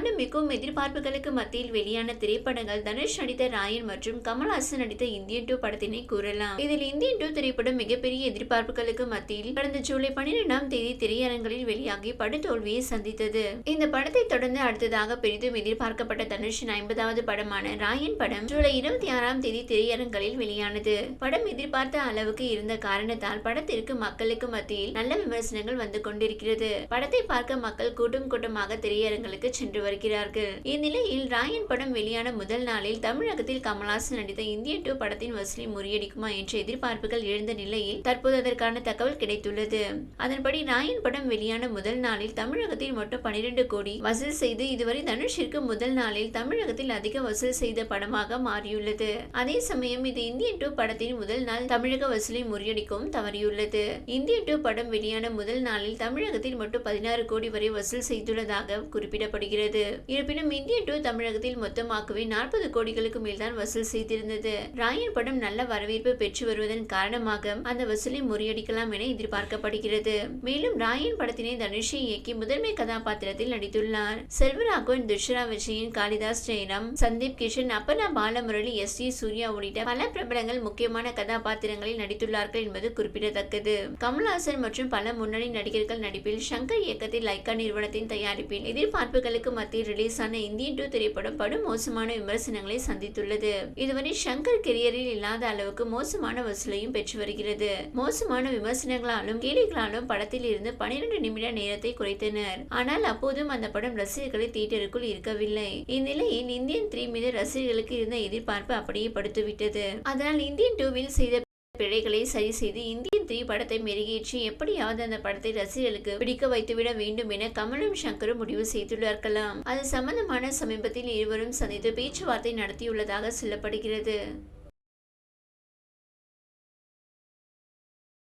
ஆண்டு மிகவும் எதிர்பார்ப்புகளுக்கு மத்தியில் வெளியான திரைப்படங்கள் தனுஷ் நடித்த ராயன் மற்றும் கமல்ஹாசன் நடித்த இந்தியன் டூ படத்தினை கூறலாம். இதில் இந்தியன் டூ திரைப்படம் மிகப்பெரிய எதிர்பார்ப்புகளுக்கு மத்தியில் கடந்த ஜூலை பன்னிரெண்டாம் தேதி திரையரங்களில் வெளியாகி படுதோல்வியை சந்தித்தது. இந்த படத்தை தொடர்ந்து அடுத்ததாக பெரிதும் எதிர்பார்க்கப்பட்ட தனுஷின் ஐம்பதாவது படமான ராயன் படம் ஜூலை இருபத்தி ஆறாம் தேதி திரையரங்களில் வெளியானது. படம் எதிர்பார்த்த அளவுக்கு இருந்த காரணத்தால் படத்திற்கு மக்களுக்கு மத்தியில் நல்ல விமர்சனங்கள் வந்து கொண்டிருக்கிறது. படத்தை பார்க்க மக்கள் கூட்டம் கூட்டமாக திரையரங்களுக்கு சென்று வருகிறார்கள். இந்நிலையில் ராயன் படம் வெளியான முதல் நாளில் தமிழகத்தில் கமல்ஹாசன் நடித்த இந்திய டூ படத்தின் வசூலை முறியடிக்குமா என்ற எதிர்பார்ப்புகள் எழுந்த நிலையில் தற்போது அதற்கான தகவல் கிடைத்துள்ளது. அதன்படி ராயன் படம் வெளியான முதல் நாளில் தமிழகத்தில் மொத்தம் பனிரெண்டு கோடி வசூல் செய்து இதுவரை தனுஷிற்கு முதல் நாளில் தமிழகத்தில் அதிக வசூல் செய்த படமாக மாறியுள்ளது. அதே சமயம் இது இந்திய டூ படத்தின் முதல் நாள் தமிழக வசூலை முறியடிக்கவும் தவறியுள்ளது. இந்திய டூ படம் வெளியான முதல் நாளில் தமிழகத்தில் மட்டும் பதினாறு கோடி வரை வசூல் செய்துள்ளதாக குறிப்பிடப்படுகிறது. இருப்பினும் இந்தியன் டூ தமிழகத்தில் மொத்தமாகவே நாற்பது கோடிகளுக்கு மேல்தான் வசூல் செய்திருந்தது. ராயன் படம் நல்ல வரவேற்பு பெற்று வருவதன் காரணமாக அந்த வசூலை முறியடிக்கலாம் என எதிர்பார்க்கப்படுகிறது. மேலும் ராயன் படத்தினை தனுஷை இயக்கி முதன்மை கதாபாத்திரத்தில் நடித்துள்ளார். செல்வராகவன் துஷ்ரா விஜயன் காளிதாஸ் ஜெயராம் சந்தீப் கிஷன் அப்பனா பாலமுரளி எஸ் ஜி சூர்யா உள்ளிட்ட பல பிரபலங்கள் முக்கியமான கதாபாத்திரங்களில் நடித்துள்ளார்கள் என்பது குறிப்பிடத்தக்கது. கமல்ஹாசன் மற்றும் பல முன்னணி நடிகர்கள் நடிப்பில் சங்கர் இயக்கத்தில் லைக்கா நிறுவனத்தின் தயாரிப்பில் எதிர்பார்ப்புகளுக்கு மத்திய மத்தியில் ரிலீஸ் ஆன இந்தியன் டூ திரைப்படம் படும் மோசமான விமர்சனங்களை சந்தித்துள்ளது. இதுவரை சங்கர் கெரியரில் இல்லாத அளவுக்கு மோசமான வசூலையும் பெற்று வருகிறது. மோசமான விமர்சனங்களாலும் கேலிகளாலும் படத்தில் இருந்து பனிரெண்டு நிமிட நேரத்தை குறைத்தனர். ஆனால் அப்போதும் அந்த படம் ரசிகர்களை தியேட்டருக்குள் இருக்கவில்லை இந்நிலையில் இந்தியன் த்ரீ மீது ரசிகர்களுக்கு இருந்த எதிர்பார்ப்பு அப்படியே படுத்துவிட்டது. அதனால் இந்தியன் டூவில் செய்த பிழைகளை சரி செய்து இந்திய த்ரீ படத்தை மெருகேற்றி எப்படியாவது அந்த படத்தை ரசிகர்களுக்கு பிடிக்க வைத்துவிட வேண்டும் என கமலும் சங்கரும் முடிவு செய்துள்ளார்களாம். அது சம்பந்தமான சமீபத்தில் இருவரும் சந்தித்து பேச்சுவார்த்தை நடத்தியுள்ளதாக சொல்லப்படுகிறது.